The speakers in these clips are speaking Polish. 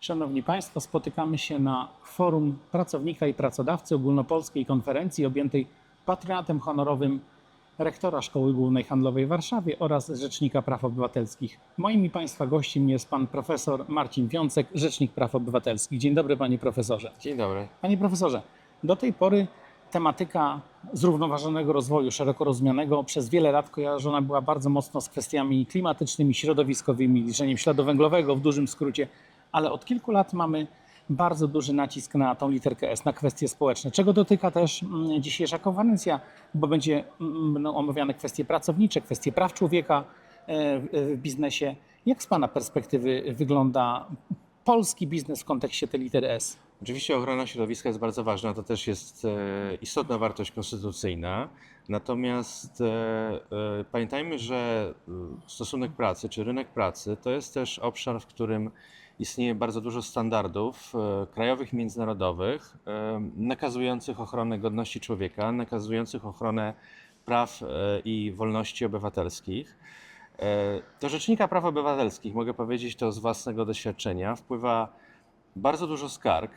Szanowni Państwo, spotykamy się na forum pracownika i pracodawcy ogólnopolskiej konferencji objętej patronatem honorowym rektora Szkoły Głównej Handlowej w Warszawie oraz Rzecznika Praw Obywatelskich. Moim i Państwa gościem jest pan profesor Marcin Wiącek, Rzecznik Praw Obywatelskich. Dzień dobry panie profesorze. Dzień dobry. Panie profesorze, do tej pory tematyka zrównoważonego rozwoju, szeroko rozumianego, przez wiele lat kojarzona była bardzo mocno z kwestiami klimatycznymi, środowiskowymi, liczeniem śladu węglowego w dużym skrócie, ale od kilku lat mamy bardzo duży nacisk na tą literkę S, na kwestie społeczne, czego dotyka też mm, dzisiejsza konferencja, bo będzie mm, będą omawiane kwestie pracownicze, kwestie praw człowieka e, w biznesie. Jak z Pana perspektywy wygląda polski biznes w kontekście tej litery S? Oczywiście ochrona środowiska jest bardzo ważna, to też jest e, istotna wartość konstytucyjna. Natomiast e, pamiętajmy, że stosunek pracy czy rynek pracy to jest też obszar, w którym istnieje bardzo dużo standardów e, krajowych międzynarodowych e, nakazujących ochronę godności człowieka, nakazujących ochronę praw e, i wolności obywatelskich. Do Rzecznika Praw Obywatelskich, mogę powiedzieć to z własnego doświadczenia, wpływa bardzo dużo skarg.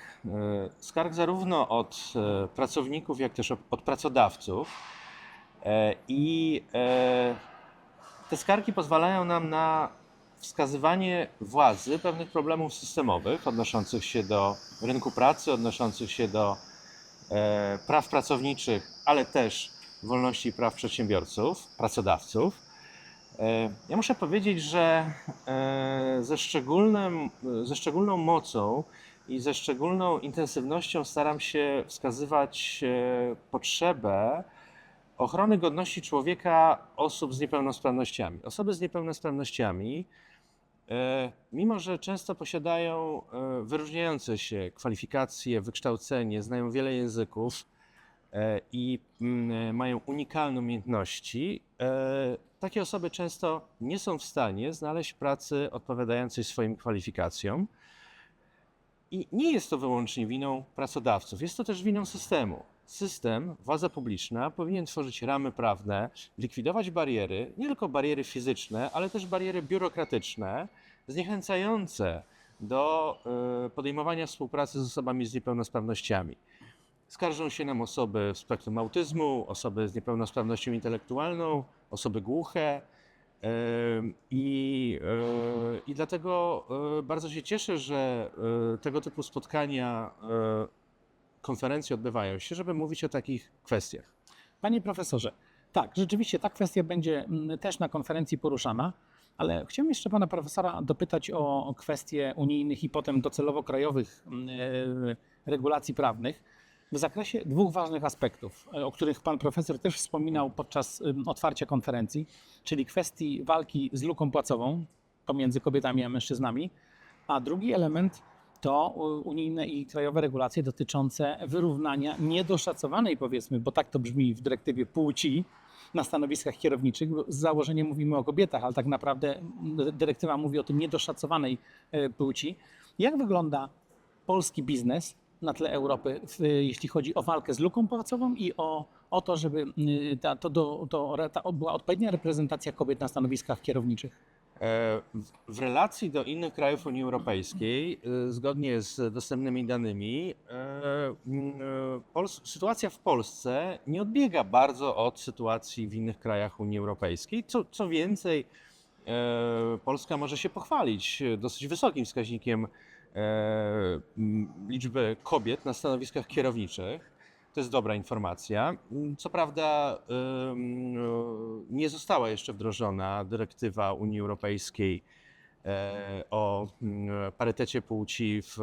Skarg zarówno od pracowników, jak też od- od pracodawców. I te skargi pozwalają nam na wskazywanie władzy pewnych problemów systemowych odnoszących się do rynku pracy, odnoszących się do e, praw pracowniczych, ale też wolności i praw przedsiębiorców, pracodawców. E, Ja muszę powiedzieć, że e, ze, szczególnym, ze szczególną mocą i ze szczególną intensywnością staram się wskazywać e, potrzebę ochrony godności człowieka osób z niepełnosprawnościami. Osoby z niepełnosprawnościami, mimo że często posiadają e, wyróżniające się kwalifikacje, wykształcenie, znają wiele języków, e, i mm, mają unikalne umiejętności, e, takie osoby często nie są w stanie znaleźć pracy odpowiadającej swoim kwalifikacjom. I nie jest to wyłącznie winą pracodawców, jest to też winą systemu. System, władza publiczna powinien tworzyć ramy prawne, likwidować bariery, nie tylko bariery fizyczne, ale też bariery biurokratyczne, zniechęcające do e, podejmowania współpracy z osobami z niepełnosprawnościami. Skarżą się nam osoby w spektrum autyzmu, osoby z niepełnosprawnością intelektualną, osoby głuche. Em, I, e, I dlatego bardzo się cieszę, że tego typu spotkania, konferencje odbywają się, żeby mówić o takich kwestiach. Panie profesorze, tak, rzeczywiście ta kwestia będzie mm, też na konferencji poruszana, ale chciałbym jeszcze pana profesora dopytać o kwestie unijnych i potem docelowo krajowych mm, e, regulacji prawnych w zakresie dwóch ważnych aspektów, e, o których pan profesor też wspominał podczas ym, otwarcia konferencji, czyli kwestii walki z luką płacową pomiędzy kobietami a mężczyznami, a drugi element to unijne i krajowe regulacje dotyczące wyrównania niedoszacowanej, powiedzmy, bo tak to brzmi w dyrektywie płci na stanowiskach kierowniczych. Z założenia mówimy o kobietach, ale tak naprawdę dyrektywa mówi o tym niedoszacowanej e, płci. Jak wygląda polski biznes na tle Europy, jeśli chodzi o walkę z luką płacową i o, o to, żeby y, ta, to, to, ta była odpowiednia reprezentacja kobiet na stanowiskach kierowniczych? E, w- relacji do innych krajów Unii Europejskiej, e, zgodnie z dostępnymi danymi, e, sytuacja w Polsce nie odbiega bardzo od sytuacji w innych krajach Unii Europejskiej. Co, co więcej, Polska może się pochwalić dosyć wysokim wskaźnikiem liczby kobiet na stanowiskach kierowniczych. To jest dobra informacja. Co prawda e, nie została jeszcze wdrożona dyrektywa Unii Europejskiej e, o mm, parytecie płci w,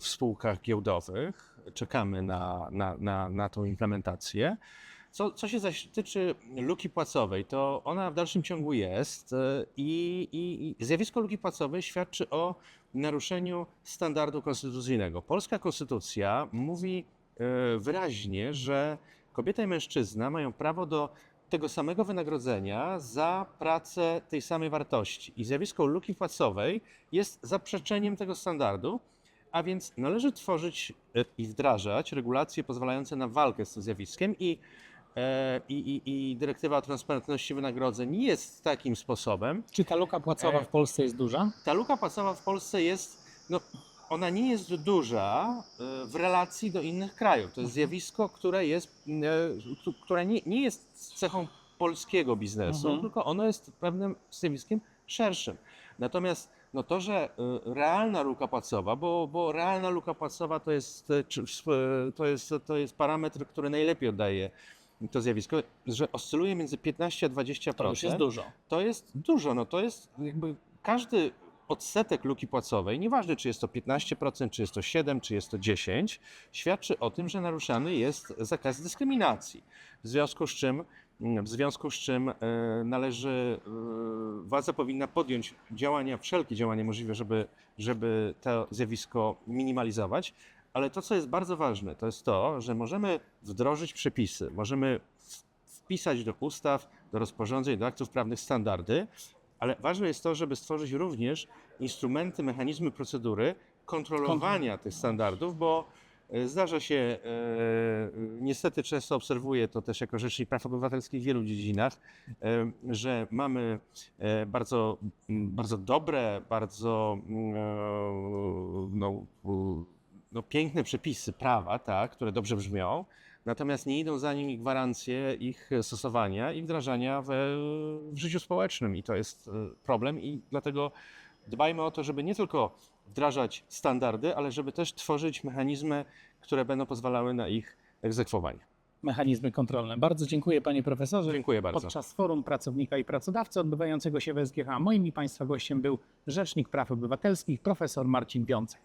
w spółkach giełdowych. Czekamy na, na, na, na tą implementację. Co, co się zaś tyczy luki płacowej, to ona w dalszym ciągu jest e, i, i, i zjawisko luki płacowej świadczy o naruszeniu standardu konstytucyjnego. Polska konstytucja mówi e, wyraźnie, że kobieta i mężczyzna mają prawo do tego samego wynagrodzenia za pracę tej samej wartości. I zjawisko luki płacowej jest zaprzeczeniem tego standardu, a więc należy tworzyć e, i wdrażać regulacje pozwalające na walkę z tym zjawiskiem i, e, i, i, i dyrektywa o transparentności wynagrodzeń jest takim sposobem. Czy ta luka płacowa E, w Polsce jest duża? Ta luka płacowa w Polsce jest, no, ona nie jest duża e, w relacji do innych krajów. To jest zjawisko, które jest, e, które nie, nie jest cechą polskiego biznesu, Mhm. tylko ono jest pewnym zjawiskiem szerszym. Natomiast no to, że e, realna luka płacowa, bo, bo realna luka płacowa to jest, to, jest, to jest parametr, który najlepiej oddaje to zjawisko, że oscyluje między 15 a 20%. To jest dużo. To jest dużo, no to jest jakby każdy odsetek luki płacowej, nieważne czy jest to 15%, czy jest to 7%, czy jest to 10%, świadczy o tym, że naruszany jest zakaz dyskryminacji. W związku z czym, w związku z czym e, należy, e, władza powinna podjąć działania, wszelkie działania możliwe, żeby, żeby to zjawisko minimalizować. Ale to, co jest bardzo ważne, to jest to, że możemy wdrożyć przepisy, możemy wpisać do ustaw, do rozporządzeń, do aktów prawnych standardy, ale ważne jest to, żeby stworzyć również instrumenty, mechanizmy, procedury kontrolowania tych standardów, bo e, zdarza się, e, niestety często obserwuję to też jako rzecznik praw obywatelskich w wielu dziedzinach, e, że mamy e, bardzo, bardzo dobre, bardzo e, no, no, piękne przepisy prawa, tak, które dobrze brzmią, natomiast nie idą za nimi gwarancje ich stosowania i wdrażania w, w życiu społecznym i to jest e, problem i dlatego dbajmy o to, żeby nie tylko wdrażać standardy, ale żeby też tworzyć mechanizmy, które będą pozwalały na ich egzekwowanie. Mechanizmy kontrolne. Bardzo dziękuję panie profesorze. Dziękuję bardzo. Podczas forum pracownika i pracodawcy odbywającego się w SGH moim i państwa gościem był Rzecznik Praw Obywatelskich profesor Marcin Wiącek.